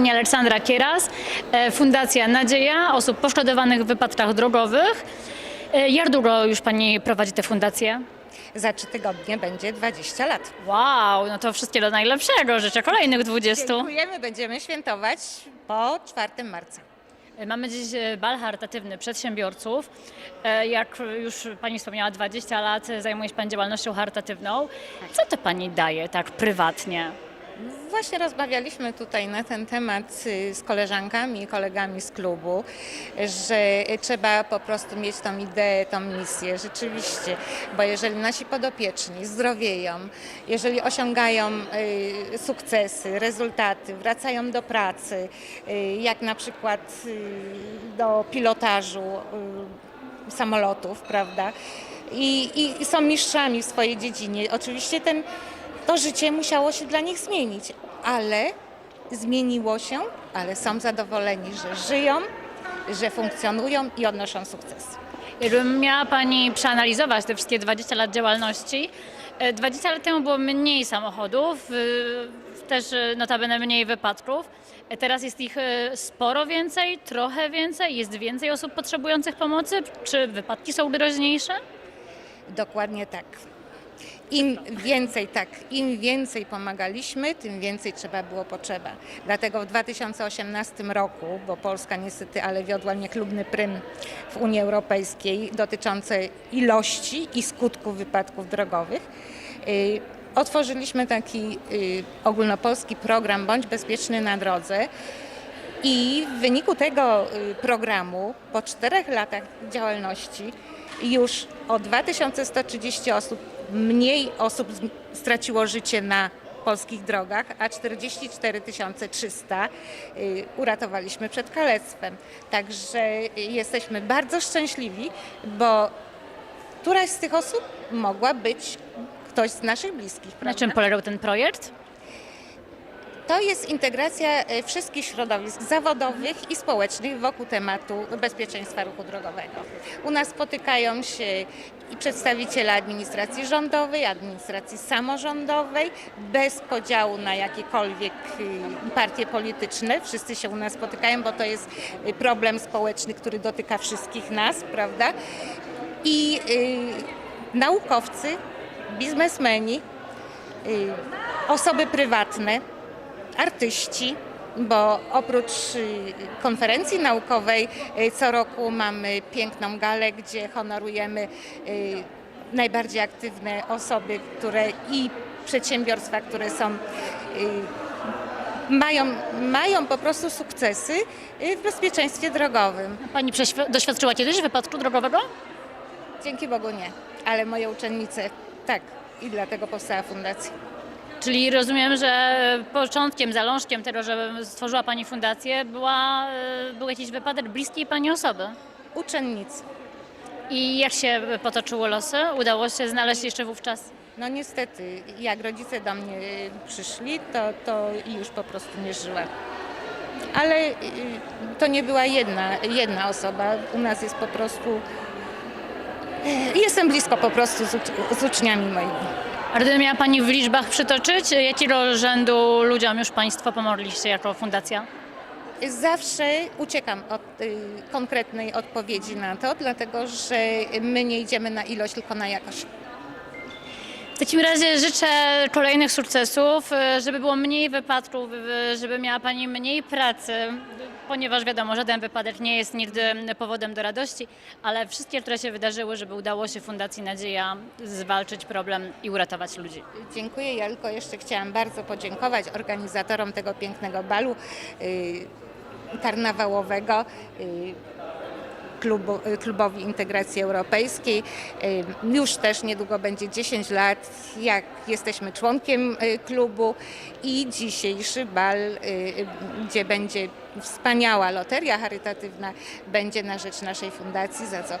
Pani Aleksandra Kieras, e, Fundacja Nadzieja osób poszkodowanych w wypadkach drogowych. E, Jak długo już Pani prowadzi tę fundację? Za trzy tygodnie będzie 20 lat. Wow, no to wszystkiego najlepszego. Życzę kolejnych 20. Dziękujemy, będziemy świętować po 4 marca. E, Mamy dziś bal charytatywny przedsiębiorców. Jak już Pani wspomniała, 20 lat zajmuje się Pani działalnością charytatywną. Co to Pani daje tak prywatnie? Właśnie rozmawialiśmy tutaj na ten temat y, z koleżankami i kolegami z klubu, że trzeba po prostu mieć tą ideę, tą misję, rzeczywiście, bo jeżeli nasi podopieczni zdrowieją, jeżeli osiągają y, sukcesy, rezultaty, wracają do pracy, y, jak na przykład do pilotażu samolotów, prawda, i, i są mistrzami w swojej dziedzinie, oczywiście ten to życie musiało się dla nich zmienić, ale zmieniło się, ale są zadowoleni, że żyją, że funkcjonują i odnoszą sukces. Gdybym miała Pani przeanalizować te wszystkie 20 lat działalności, e, 20 lat temu było mniej samochodów, y, też y, notabene mniej wypadków. E, Teraz jest ich sporo więcej, trochę więcej, jest więcej osób potrzebujących pomocy. Czy wypadki są groźniejsze? Dokładnie tak. Im więcej, tak, im więcej pomagaliśmy, tym więcej trzeba było potrzeba. Dlatego w 2018 roku, bo Polska niestety, ale wiodła niechlubny prym w Unii Europejskiej dotyczący ilości i skutków wypadków drogowych, y, otworzyliśmy taki y, ogólnopolski program Bądź bezpieczny na drodze. I w wyniku tego y, programu po czterech latach działalności już o 2130 osób mniej osób straciło życie na polskich drogach, a 44 300 y, uratowaliśmy przed kalectwem. Także jesteśmy bardzo szczęśliwi, bo któraś z tych osób mogła być ktoś z naszych bliskich. Na Prawda? czym polegał ten projekt? To jest integracja e, wszystkich środowisk zawodowych i społecznych wokół tematu bezpieczeństwa ruchu drogowego. U nas spotykają się i przedstawiciele administracji rządowej, administracji samorządowej, bez podziału na jakiekolwiek y, partie polityczne. Wszyscy się u nas spotykają, bo to jest y, problem społeczny, który dotyka wszystkich nas, prawda? I naukowcy, biznesmeni, osoby prywatne, artyści, bo oprócz y, konferencji naukowej y, co roku mamy piękną galę, gdzie honorujemy y, najbardziej aktywne osoby, które i przedsiębiorstwa, które są mają, mają po prostu sukcesy w bezpieczeństwie drogowym. Pani doświadczyła kiedyś wypadku drogowego? Dzięki Bogu nie, ale moje uczennice tak i dlatego powstała fundacja. Czyli rozumiem, że początkiem, zalążkiem tego, że stworzyła Pani fundację, była, y, był jakiś wypadek bliskiej Pani osoby. Uczennicy. I jak się potoczyły losy? Udało się znaleźć jeszcze wówczas? No niestety, jak rodzice do mnie y, przyszli, to, to już po prostu nie żyła. Ale y, to nie była jedna, jedna osoba. U nas jest po prostu. Jestem blisko po prostu z, ucz- z uczniami moimi. A gdyby miała Pani w liczbach przytoczyć, jakiego rzędu ludziom już Państwo pomogliście jako fundacja? Zawsze uciekam od y, konkretnej odpowiedzi na to, dlatego że my nie idziemy na ilość, tylko na jakość. Takim razie życzę kolejnych sukcesów, y, żeby było mniej wypadków, y, żeby miała Pani mniej pracy, ponieważ wiadomo, żaden wypadek nie jest nigdy powodem do radości, ale wszystkie, które się wydarzyły, żeby udało się Fundacji Nadzieja zwalczyć problem i uratować ludzi. Dziękuję. Ja tylko jeszcze chciałam bardzo podziękować organizatorom tego pięknego balu y, karnawałowego. Klubu, y, klubowi Integracji Europejskiej. Y, Już też niedługo będzie 10 lat, jak jesteśmy członkiem y, klubu i dzisiejszy bal, gdzie będzie wspaniała loteria charytatywna, będzie na rzecz naszej fundacji, za co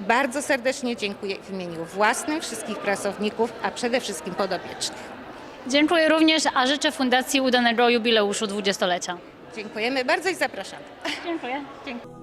bardzo serdecznie dziękuję w imieniu własnym, wszystkich pracowników, a przede wszystkim podopiecznych. Dziękuję również, a życzę Fundacji udanego jubileuszu 20-lecia. Dziękujemy bardzo i zapraszamy. Dziękuję. Dziękuję.